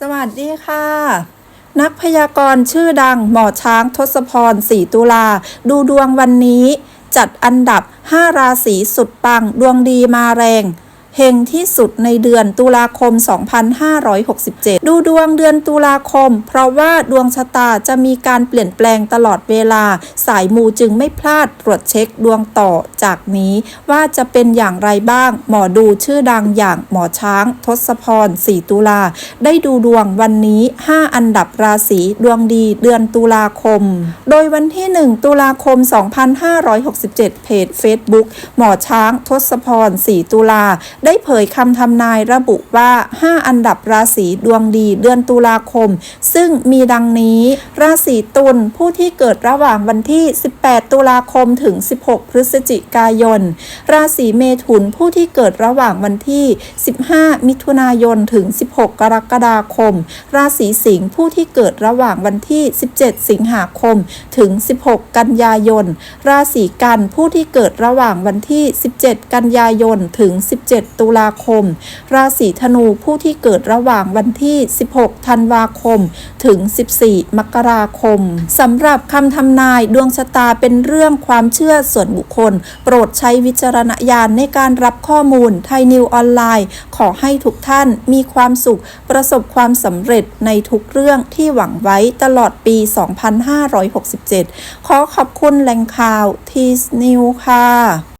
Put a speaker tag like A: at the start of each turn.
A: สวัสดีค่ะ นักพยากรณ์ชื่อดังหมอช้างทศพรศรีตุลา ดูดวงวันนี้ จัดอันดับ 5 ราศีสุดปัง ดวงดีมาแรง เฮงที่สุดในเดือนตุลาคม 2567 ดูดวงเดือนตุลาคม เพราะว่าดวงชะตาจะมีการเปลี่ยนแปลงตลอดเวลา สายมูจึงไม่พลาดตรวจเช็คดวงต่อจากนี้ว่าจะเป็นอย่างไรบ้าง หมอดูชื่อดังอย่างหมอช้าง ทศพรศรีตุลา ได้ดูดวงวันนี้ 5 อันดับราศีดวงดีเดือนตุลาคม โดยวันที่ 1 ตุลาคม 2567 เพจ Facebook หมอช้าง ทศพรศรีตุลาได้เผยคำทำนายระบุว่า 5 อันดับราศีดวงดีเดือนตุลาคม ซึ่งมีดังนี้ ราศีตุลผู้ที่เกิดระหว่างวันที่ 18 ตุลาคมถึง 16 พฤศจิกายน ราศีเมถุนผู้ที่เกิดระหว่างวันที่ 15 มิถุนายนถึง 16 กรกฎาคม ราศีสิงห์ผู้ที่เกิดระหว่างวันที่ 17 สิงหาคมถึง 16 กันยายน ราศีกันผู้ที่เกิดระหว่างวันที่ 17 กันยายนถึง 17ตุลาคม ราศีธนูผู้ที่เกิดระหว่างวันที่ 16 ธันวาคม ถึง 14 มกราคมสำหรับคำทำนายดวงชะตาเป็นเรื่องความเชื่อส่วนบุคคล โปรดใช้วิจารณญาณในการรับข้อมูลไทยนิวออนไลน์ ขอให้ทุกท่านมีความสุขประสบความสำเร็จในทุกเรื่องที่หวังไว้ตลอดปี 2567 ขอขอบคุณแหล่งข่าวทีสนิวค่ะ